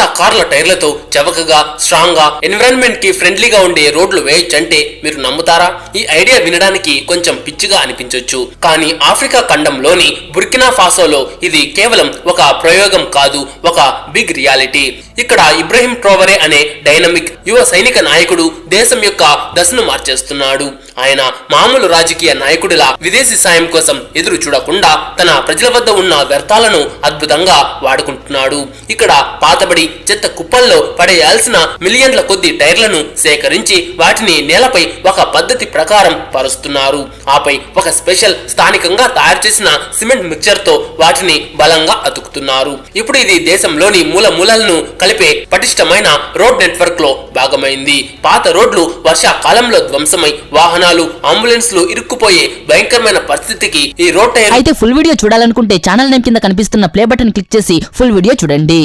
పాత కార్ల టైర్లతో చవకగా స్ట్రాంగ్గా ఎన్విరాన్మెంట్కి ఫ్రెండ్లీగా ఉండే రోడ్లు వేయొచ్చంటే మీరు నమ్ముతారా? ఈ ఐడియా వినడానికి కొంచెం పిచ్చిగా అనిపించొచ్చు. కానీ ఆఫ్రికా ఖండంలోని బుర్కినా ఫాసోలో ఇది కేవలం ఒక ప్రయోగం కాదు ఒక బిగ్ రియాలిటీ ఇక్కడ ఇబ్రహీం ట్రోవరే అనే డైనమిక్ యువ సైనిక నాయకుడు దేశం యొక్క దశను మార్చేస్తున్నాడు. ఆయన మామూలు రాజకీయ నాయకుడిలా విదేశీ సాయం కోసం ఎదురు చూడకుండా తన ప్రజల వద్ద ఉన్న వ్యర్థాలను అద్భుతంగా వాడుకుంటున్నాడు. ఇక్కడ పాతబడి చెత్త కుప్పల్లో పడేయాల్సిన మిలియన్ల కొద్ది టైర్లను సేకరించి వాటిని నేలపై ఒక పద్ధతి ప్రకారం పరుస్తున్నారు. ఆపై ఒక స్పెషల్ స్థానికంగా తయారు చేసిన సిమెంట్ మిక్చర్తో వాటిని బలంగా అతుకుతున్నారు. ఇప్పుడు ఇది దేశంలోని మూల మూలలను కలిపే పటిష్టమైన రోడ్ నెట్వర్క్లో భాగమైంది. పాత రోడ్లు వర్షాకాలంలో ధ్వంసమై వాహనాలు అంబులెన్స్లు ఇరుక్కుపోయే భయంకరమైన పరిస్థితికి ఈ రోడ్ అయితే ఫుల్ వీడియో చూడాలనుకుంటే ఛానల్ నేమ్ కింద కనిపిస్తున్న ప్లే బటన్ క్లిక్ చేసి ఫుల్ వీడియో చూడండి.